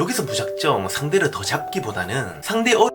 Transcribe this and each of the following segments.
여기서 무작정 상대를 더 잡기보다는 상대 어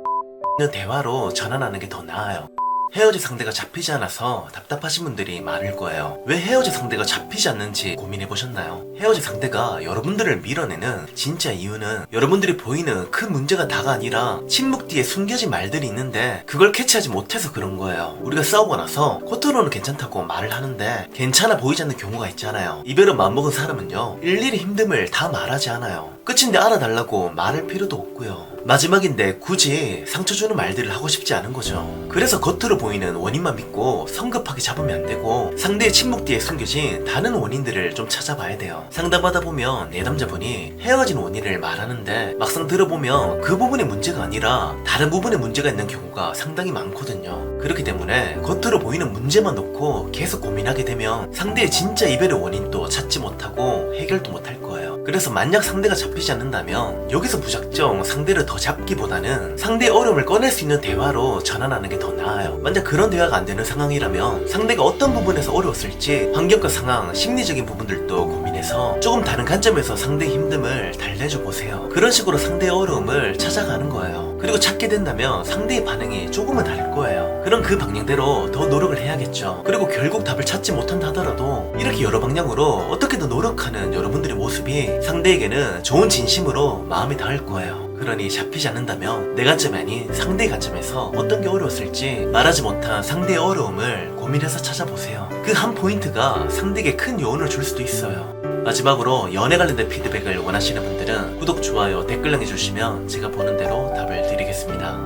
있는 대화로 전환하는 게 더 나아요. 헤어질 상대가 잡히지 않아서 답답하신 분들이 많을 거예요. 왜 헤어질 상대가 잡히지 않는지 고민해 보셨나요? 헤어질 상대가 여러분들을 밀어내는 진짜 이유는 여러분들이 보이는 큰 문제가 다가 아니라 침묵 뒤에 숨겨진 말들이 있는데 그걸 캐치하지 못해서 그런 거예요. 우리가 싸우고 나서 겉으로는 괜찮다고 말을 하는데 괜찮아 보이지 않는 경우가 있잖아요. 이별을 마음먹은 사람은요 일일이 힘듦을 다 말하지 않아요. 끝인데 알아달라고 말할 필요도 없고요. 마지막인데 굳이 상처 주는 말들을 하고 싶지 않은 거죠. 그래서 겉으로 보이는 원인만 믿고 성급하게 잡으면 안 되고 상대의 침묵 뒤에 숨겨진 다른 원인들을 좀 찾아봐야 돼요. 상담하다 보면 내담자분이 헤어진 원인을 말하는데 막상 들어보면 그 부분의 문제가 아니라 다른 부분에 문제가 있는 경우가 상당히 많거든요. 그렇기 때문에 겉으로 보이는 문제만 놓고 계속 고민하게 되면 상대의 진짜 이별의 원인도 찾지 못하고 해결도 못할 거예요. 그래서 만약 상대가 잡히지 않는다면 여기서 무작정 상대를 더 잡기보다는 상대의 어려움을 꺼낼 수 있는 대화로 전환하는 게 더 나아요. 만약 그런 대화가 안 되는 상황이라면 상대가 어떤 부분에서 어려웠을지 환경과 상황, 심리적인 부분들도 고민해서 조금 다른 관점에서 상대의 힘듦을 달래줘 보세요. 그런 식으로 상대의 어려움을 찾아가는 거예요. 그리고 찾게 된다면 상대의 반응이 조금은 다를 거예요. 그럼 그 방향대로 더 노력을 해야겠죠. 그리고 결국 답을 찾지 못한다 하더라도 이렇게 여러 방향으로 어떻게든 노력하는 여러분들의 모습이 상대에게는 좋은 진심으로 마음에 닿을 거예요. 그러니 잡히지 않는다면 내 관점이 아닌 상대의 관점에서 어떤 게 어려웠을지 말하지 못한 상대의 어려움을 고민해서 찾아보세요. 그 한 포인트가 상대에게 큰 요원을 줄 수도 있어요. 마지막으로 연애 관련된 피드백을 원하시는 분들은 구독, 좋아요, 댓글 남겨주시면 제가 보는 대로 답을 드리겠습니다.